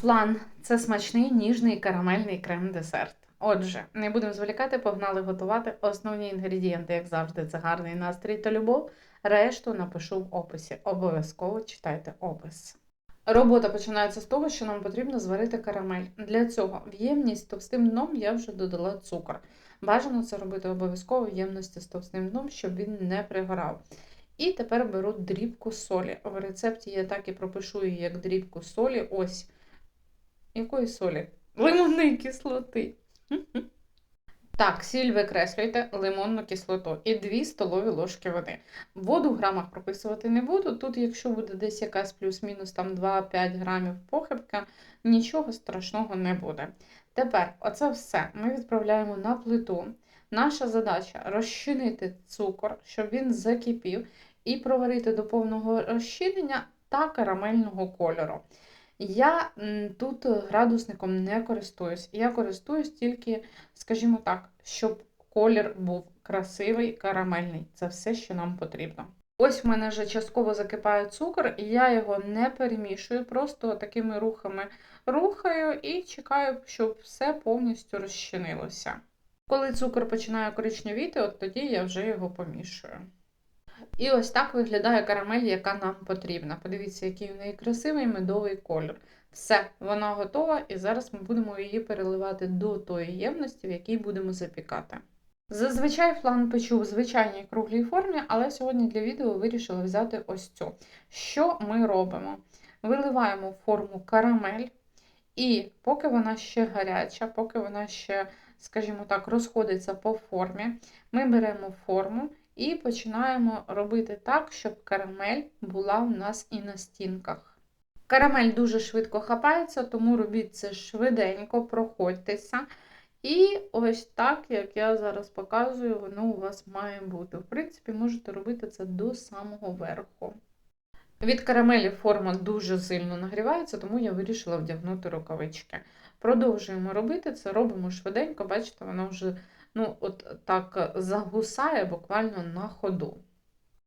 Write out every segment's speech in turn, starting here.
Флан це смачний ніжний карамельний крем-десерт. Отже, не будемо зволікати, погнали готувати основні інгредієнти, як завжди, це гарний настрій та любов. Решту напишу в описі. Обов'язково читайте опис. Робота починається з того, що нам потрібно зварити карамель. Для цього в ємність з товстим дном я вже додала цукор. Бажано це робити обов'язково в ємності з товстим дном, щоб він не пригорав. І тепер беру дрібку солі. В рецепті я так і пропишу її як дрібку солі. Ось. Якої солі? Лимонної кислоти. Так, сіль викреслюйте, лимонну кислоту і 2 столові ложки води. Воду в грамах прописувати не буду. Тут, якщо буде десь якась плюс-мінус там 2-5 грамів похибка, нічого страшного не буде. Тепер оце все ми відправляємо на плиту. Наша задача розчинити цукор, щоб він закипів, і проварити до повного розчинення та карамельного кольору. Я тут градусником не користуюсь. Я користуюсь тільки, скажімо так, щоб колір був красивий, карамельний. Це все, що нам потрібно. Ось в мене вже частково закипає цукор, і я його не перемішую, просто такими рухами рухаю і чекаю, щоб все повністю розчинилося. Коли цукор починає коричневіти, от тоді я вже його помішую. І ось так виглядає карамель, яка нам потрібна. Подивіться, який в неї красивий медовий колір. Все, вона готова, і зараз ми будемо її переливати до тої ємності, в якій будемо запікати. Зазвичай флан печу в звичайній круглій формі, але сьогодні для відео вирішила взяти ось цю. Що ми робимо? Виливаємо в форму карамель, і поки вона ще гаряча, поки вона ще, скажімо так, розходиться по формі, ми беремо форму і починаємо робити так, щоб карамель була у нас і на стінках. Карамель дуже швидко хапається, тому робіть це швиденько, проходьтеся. І ось так, як я зараз показую, воно у вас має бути. В принципі, можете робити це до самого верху. Від карамелі форма дуже сильно нагрівається, тому я вирішила вдягнути рукавички. Продовжуємо робити це, робимо швиденько, бачите, воно вже ну, от так загусає буквально на ходу.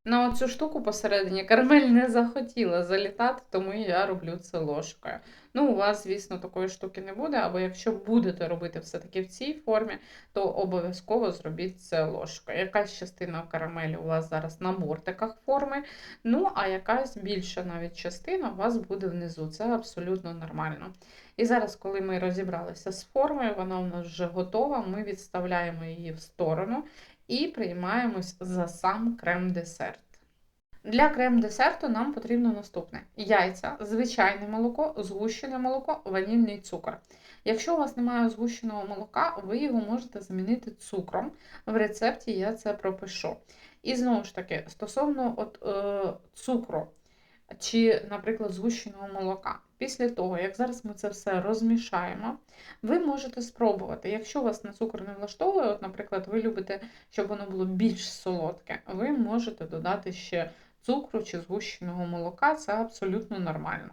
На оцю штуку посередині карамель не захотіла залітати, тому я роблю це ложкою. Ну, у вас, звісно, такої штуки не буде, або якщо будете робити все-таки в цій формі, то обов'язково зробіть це ложкою. Якась частина карамелі у вас зараз на бортиках форми, ну, а якась більша навіть частина у вас буде внизу. Це абсолютно нормально. І зараз, коли ми розібралися з формою, вона у нас вже готова, ми відставляємо її в сторону і приймаємось за сам крем-десерт. Для крем-десерту нам потрібно наступне: яйця, звичайне молоко, згущене молоко, ванільний цукор. Якщо у вас немає згущеного молока, ви його можете замінити цукром. В рецепті я це пропишу. І знову ж таки, стосовно от, е, цукру чи, наприклад, згущеного молока. Після того, як зараз ми це все розмішаємо, ви можете спробувати. Якщо вас на цукор не влаштовує, от, наприклад, ви любите, щоб воно було більш солодке, ви можете додати ще цукру чи згущеного молока, це абсолютно нормально.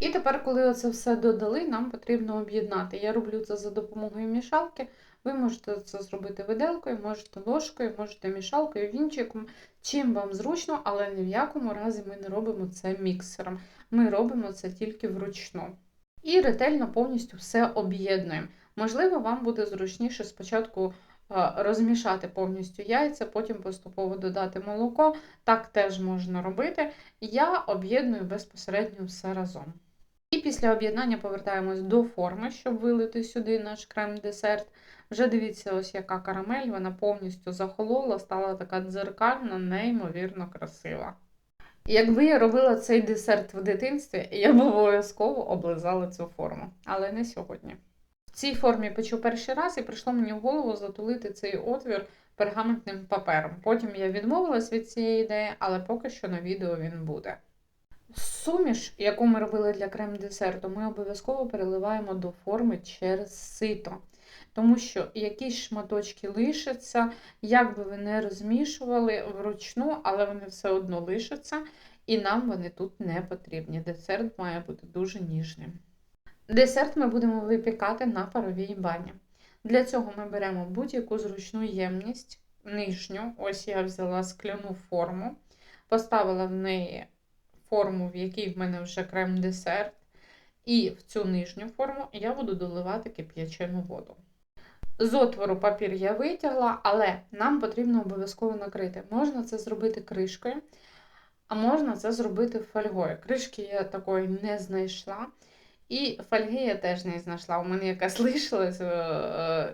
І тепер, коли це все додали, нам потрібно об'єднати. Я роблю це за допомогою мішалки. Ви можете це зробити виделкою, можете ложкою, можете мішалкою, вінчиком, чим вам зручно, але ні в якому разі ми не робимо це міксером. Ми робимо це тільки вручну. І ретельно повністю все об'єднуємо. Можливо, вам буде зручніше спочатку е, розмішати повністю яйця, потім поступово додати молоко. Так теж можна робити. Я об'єдную безпосередньо все разом. І після об'єднання повертаємось до форми, щоб вилити сюди наш крем-десерт. Вже дивіться, ось яка карамель, вона повністю захолола, стала така дзеркальна, неймовірно красива. Якби я робила цей десерт в дитинстві, я б обов'язково облизала цю форму, але не сьогодні. В цій формі печу перший раз і прийшло мені в голову затулити цей отвір пергаментним папером. Потім я відмовилась від цієї ідеї, але поки що на відео він буде. Суміш, яку ми робили для крем-десерту, ми обов'язково переливаємо до форми через сито. Тому що якісь шматочки лишаться, як би ви не розмішували вручну, але вони все одно лишаться, і нам вони тут не потрібні. Десерт має бути дуже ніжним. Десерт ми будемо випікати на паровій бані. Для цього ми беремо будь-яку зручну ємність, нижню, ось я взяла скляну форму, поставила в неї форму, в якій в мене вже крем-десерт. І в цю нижню форму я буду доливати кип'ячену воду. З отвору папір я витягла, але нам потрібно обов'язково накрити. Можна це зробити кришкою, а можна це зробити фольгою. Кришки я такої не знайшла. І фольги я теж не знайшла. У мене якась лишилась е,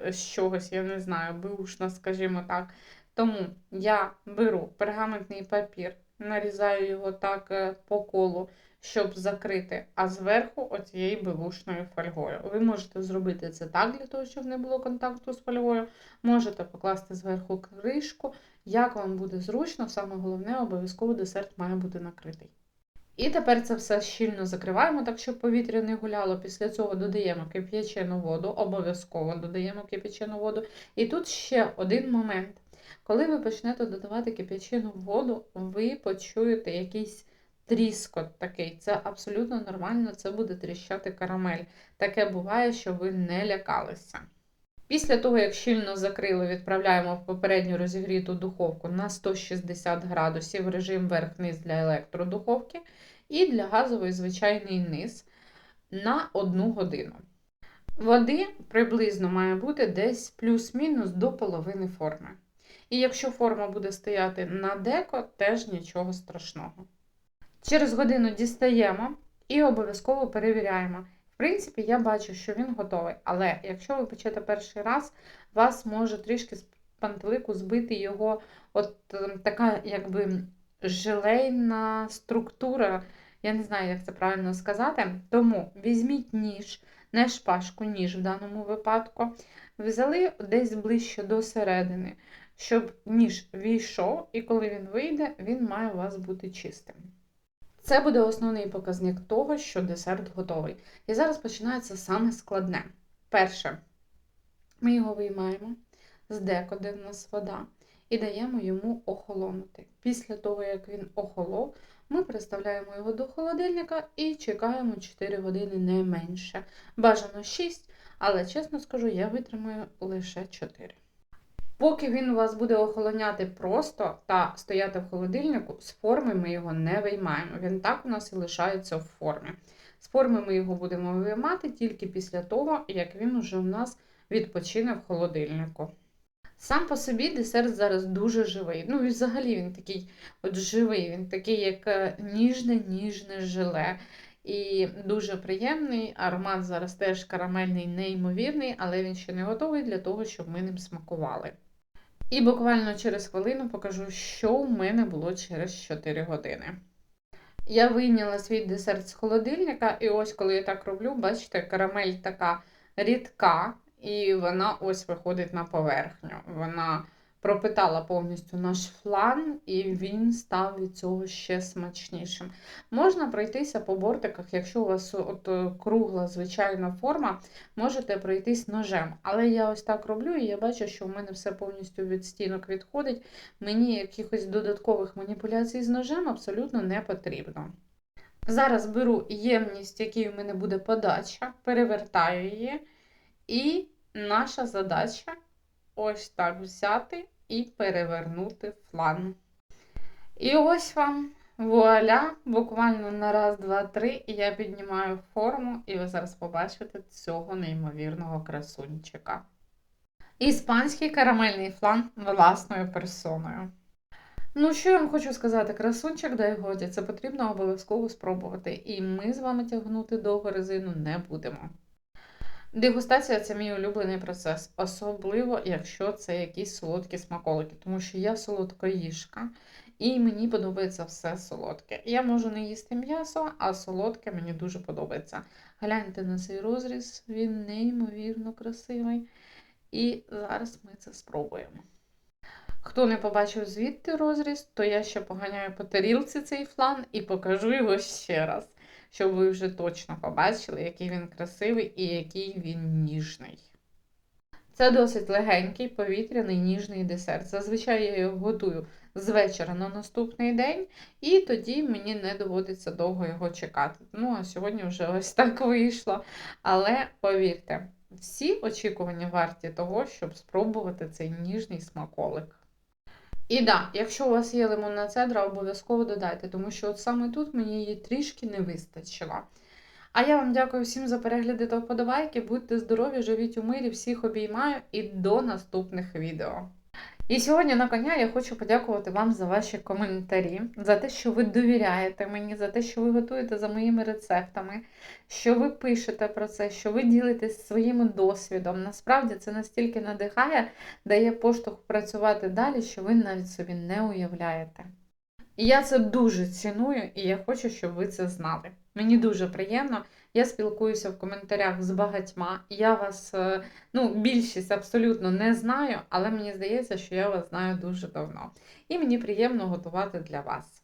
е, з чогось, я не знаю, бушна, скажімо так. Тому я беру пергаментний папір, нарізаю його так е, по колу, щоб закрити, а зверху оцією бивушною фольгою. Ви можете зробити це так, для того, щоб не було контакту з фольгою. Можете покласти зверху кришку. Як вам буде зручно, саме головне, обов'язково десерт має бути накритий. І тепер це все щільно закриваємо, так щоб повітря не гуляло. Після цього додаємо кип'ячену воду, обов'язково додаємо кип'ячену воду. І тут ще один момент. Коли ви почнете додавати кип'ячену воду, ви почуєте якийсь тріскот такий. Це абсолютно нормально, це буде тріщати карамель. Таке буває, що ви не лякалися. Після того, як щільно закрили, відправляємо в попередню розігріту духовку на 160 градусів режим верх-низ для електродуховки і для газової звичайний низ на 1 годину. Води приблизно має бути десь плюс-мінус до половини форми. І якщо форма буде стояти на деко, теж нічого страшного. Через годину дістаємо і обов'язково перевіряємо. В принципі, я бачу, що він готовий, але якщо ви печете перший раз, вас може трішки з пантелику збити його от ем, така, якби желейна структура. Я не знаю, як це правильно сказати. Тому візьміть ніж, не шпажку, ніж в даному випадку. Взяли десь ближче до середини, щоб ніж війшов, і коли він вийде, він має у вас бути чистим. Це буде основний показник того, що десерт готовий. І зараз починається саме складне. Перше, ми його виймаємо з деко, де в нас вода, і даємо йому охолонути. Після того, як він охолов, ми приставляємо його до холодильника і чекаємо 4 години не менше. Бажано 6, але чесно скажу, я витримаю лише 4. Поки він у вас буде охолоняти просто та стояти в холодильнику, з форми ми його не виймаємо. Він так у нас і лишається в формі. З форми ми його будемо виймати тільки після того, як він уже у нас відпочине в холодильнику. Сам по собі десерт зараз дуже живий. Ну, і взагалі він такий от живий, він такий, як ніжне-ніжне желе. І дуже приємний. Аромат зараз теж карамельний, неймовірний, але він ще не готовий для того, щоб ми ним смакували. І буквально через хвилину покажу, що у мене було через 4 години. Я вийняла свій десерт з холодильника, і ось коли я так роблю, бачите, карамель така рідка, і вона ось виходить на поверхню. Вона пропитала повністю наш флан, і він став від цього ще смачнішим. Можна пройтися по бортиках, якщо у вас от е, кругла звичайна форма, можете пройтись ножем. Але я ось так роблю, і я бачу, що в мене все повністю від стінок відходить. Мені якихось додаткових маніпуляцій з ножем абсолютно не потрібно. Зараз беру ємність, якій у мене буде подача, перевертаю її, і наша задача ось так взяти і перевернути флан. І ось вам вуаля, буквально на раз, два, три, і я піднімаю форму, і ви зараз побачите цього неймовірного красунчика. Іспанський карамельний флан власною персоною. Ну, що я вам хочу сказати, красунчик, дай годі, це потрібно обов'язково спробувати. І ми з вами тягнути довго резину не будемо. Дегустація це мій улюблений процес, особливо, якщо це якісь солодкі смаколики, тому що я солодкоїжка і мені подобається все солодке. Я можу не їсти м'ясо, а солодке мені дуже подобається. Гляньте на цей розріз, він неймовірно красивий. І зараз ми це спробуємо. Хто не побачив звідти розріз, то я ще поганяю по тарілці цей флан і покажу його ще раз щоб ви вже точно побачили, який він красивий і який він ніжний. Це досить легенький повітряний ніжний десерт. Зазвичай я його готую з вечора на наступний день, і тоді мені не доводиться довго його чекати. Ну, а сьогодні вже ось так вийшло. Але повірте, всі очікування варті того, щоб спробувати цей ніжний смаколик. І да, якщо у вас є лимонна цедра, обов'язково додайте, тому що от саме тут мені її трішки не вистачило. А я вам дякую всім за перегляди та вподобайки. Будьте здорові, живіть у мирі, всіх обіймаю і до наступних відео. І сьогодні на коня я хочу подякувати вам за ваші коментарі, за те, що ви довіряєте мені, за те, що ви готуєте за моїми рецептами, що ви пишете про це, що ви ділитесь своїм досвідом. Насправді це настільки надихає, дає поштовх працювати далі, що ви навіть собі не уявляєте. І я це дуже ціную, і я хочу, щоб ви це знали. Мені дуже приємно. Я спілкуюся в коментарях з багатьма. Я вас, е, ну, більшість абсолютно не знаю, але мені здається, що я вас знаю дуже давно. І мені приємно готувати для вас.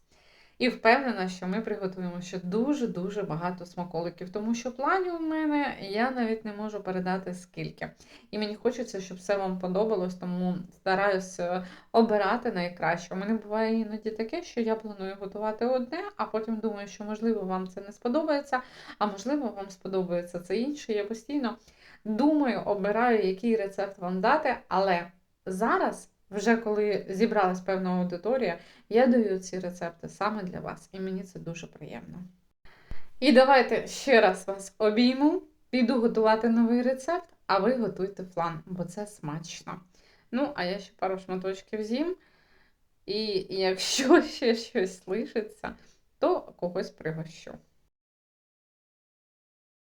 І впевнена, що ми приготуємо ще дуже-дуже багато смаколиків, тому що планів у мене я навіть не можу передати скільки. І мені хочеться, щоб все вам подобалось, тому стараюся обирати найкраще. У мене буває іноді таке, що я планую готувати одне, а потім думаю, що можливо вам це не сподобається, а можливо вам сподобається це інше. Я постійно думаю, обираю, який рецепт вам дати, але зараз. Вже коли зібралась певна аудиторія, я даю ці рецепти саме для вас, і мені це дуже приємно. І давайте ще раз вас обійму, піду готувати новий рецепт, а ви готуйте флан, бо це смачно. Ну, а я ще пару шматочків з'їм. І якщо ще щось лишиться, то когось пригощу.